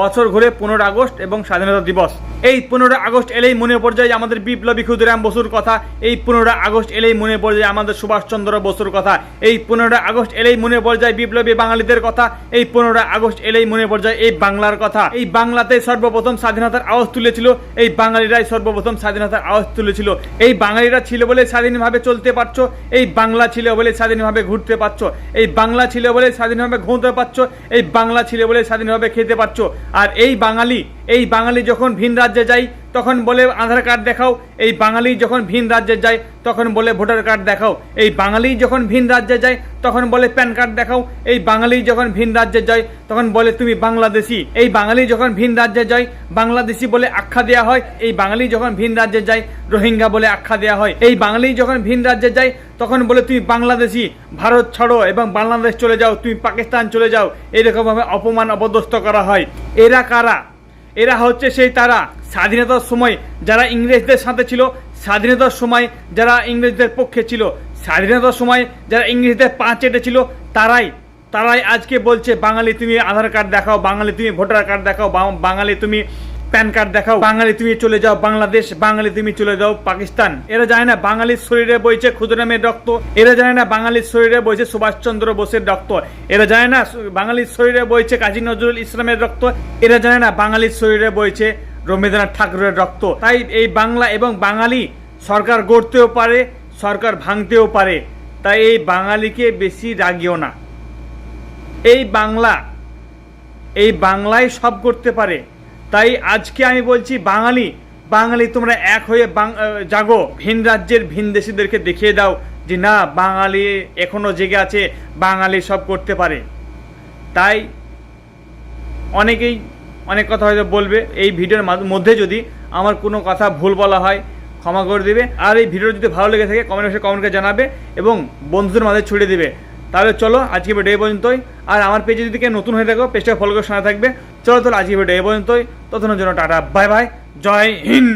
বছর ঘুরে পনেরো আগস্ট এবং স্বাধীনতা দিবস। এই পনেরো আগস্ট এলেই মনে পড়ে যায় আমাদের বিপ্লবী ক্ষুদিরাম বসুর কথা। এই পনেরো আগস্ট এলেই মনে পড়ে যায় আমাদের সুভাষচন্দ্র বসুর কথা। এই পনেরো আগস্ট এলেই মনে পড়ে যায় বিপ্লবী বাঙালিদের কথা। এই পনেরো আগস্ট এলেই মনে পড়ে যায় এই বাংলার কথা। এই বাংলাতে সর্বপ্রথম স্বাধীনতার আওয়াজ তুলেছিল। এই বাঙালিরাই সর্বপ্রথম স্বাধীনতার আওয়াজ তুলেছিল। এই বাঙালিরা ছিল বলে স্বাধীনভাবে চলতে পারছ। এই বাংলা ছিল বলে স্বাধীনভাবে ঘুরতে পারছ। এই বাংলা ছিল বলে স্বাধীনভাবে ঘুমতে পারছ। এই বাংলা ছিল বলে স্বাধীনভাবে খেতে পারছ। আর এই বাঙালি এই বাঙালি যখন ভিন রাজ্যে যায়, তখন বলে আধার কার্ড দেখাও। এই বাঙালি যখন ভিন রাজ্যে যায়, তখন বলে ভোটার কার্ড দেখাও। এই বাঙালি যখন ভিন রাজ্যে যায়, তখন বলে প্যান কার্ড দেখাও। এই বাঙালি যখন ভিন রাজ্যে যায়, তখন বলে তুমি বাংলাদেশি। এই বাঙালি যখন ভিন রাজ্যে যায়, বাংলাদেশি বলে আখ্যা দেওয়া হয়। এই বাঙালি যখন ভিন রাজ্যে যায়, রোহিঙ্গা বলে আখ্যা দেওয়া হয়। এই বাঙালি যখন ভিন রাজ্যে যায়, তখন বলে তুমি বাংলাদেশি। ভারত ছাড়ো এবং বাংলাদেশ চলে যাও। তুমি পাকিস্তান চলে যাও। এরকমভাবে অপমান অপদস্থ করা হয়। এরা কারা? এরা হচ্ছে সেই তারা। স্বাধীনতার সময় যারা ইংরেজদের সাথে ছিল, স্বাধীনতার সময় যারা ইংরেজদের পক্ষে ছিল, স্বাধীনতার সময় যারা ইংরেজদের পা চেটেছিল তারাই তারাই আজকে বলছে, বাঙালি তুমি আধার কার্ড দেখাও, বাঙালি তুমি ভোটার কার্ড দেখাও বাঙালি তুমি প্যান কার্ড দেখাও। বাঙালি তুমি চলে যাও বাংলাদেশ, বাঙালি তুমি চলে যাও পাকিস্তান। এরা জানে না বাঙালির শরীরে বইছে ক্ষুদ্রামের রক্ত। এরা জানে না বাঙালির শরীরে বইছে সুভাষচন্দ্র বোসের রক্ত। এরা জানে না বাঙালির শরীরে বইছে কাজী নজরুল ইসলামের রক্ত। এরা জানে না বাঙালির শরীরে বইছে রবীন্দ্রনাথ ঠাকুরের রক্ত। তাই এই বাংলা এবং বাঙালি সরকার গড়তেও পারে, সরকার ভাঙতেও পারে। তাই এই বাঙালিকে বেশি রাগিও না। এই বাংলা, এই বাংলায় সব করতে পারে। তাই আজকে আমি বলছি বাঙালি বাঙালি তোমরা এক হয়ে জাগো। ভিন রাজ্যের ভিন দেশিদেরকে দেখিয়ে দাও যে না, বাঙালি এখনও জেগে আছে, বাঙালি সব করতে পারে। তাই অনেকেই অনেক কথা হয়তো বলবে, এই ভিডিওর মাধ- মধ্যে যদি আমার কোনো কথা ভুল বলা হয়, ক্ষমা করে দেবে। আর এই ভিডিও যদি ভালো লেগে থাকে কমেন্ট বক্সে কমেন্ট করে জানাবে এবং বন্ধুদের মাঝে ছড়িয়ে দেবে। তাহলে চলো, আজকে ভিডিও এই পর্যন্তই। আর আমার পেজে যদি কেউ নতুন হয়ে থাকো পেজটা ফলো করে শোনা থাকবে। চলো তাহলে আজকে ভিডিও এই পর্যন্তই। ততক্ষণের জন্য tata bye bye Jai Hind.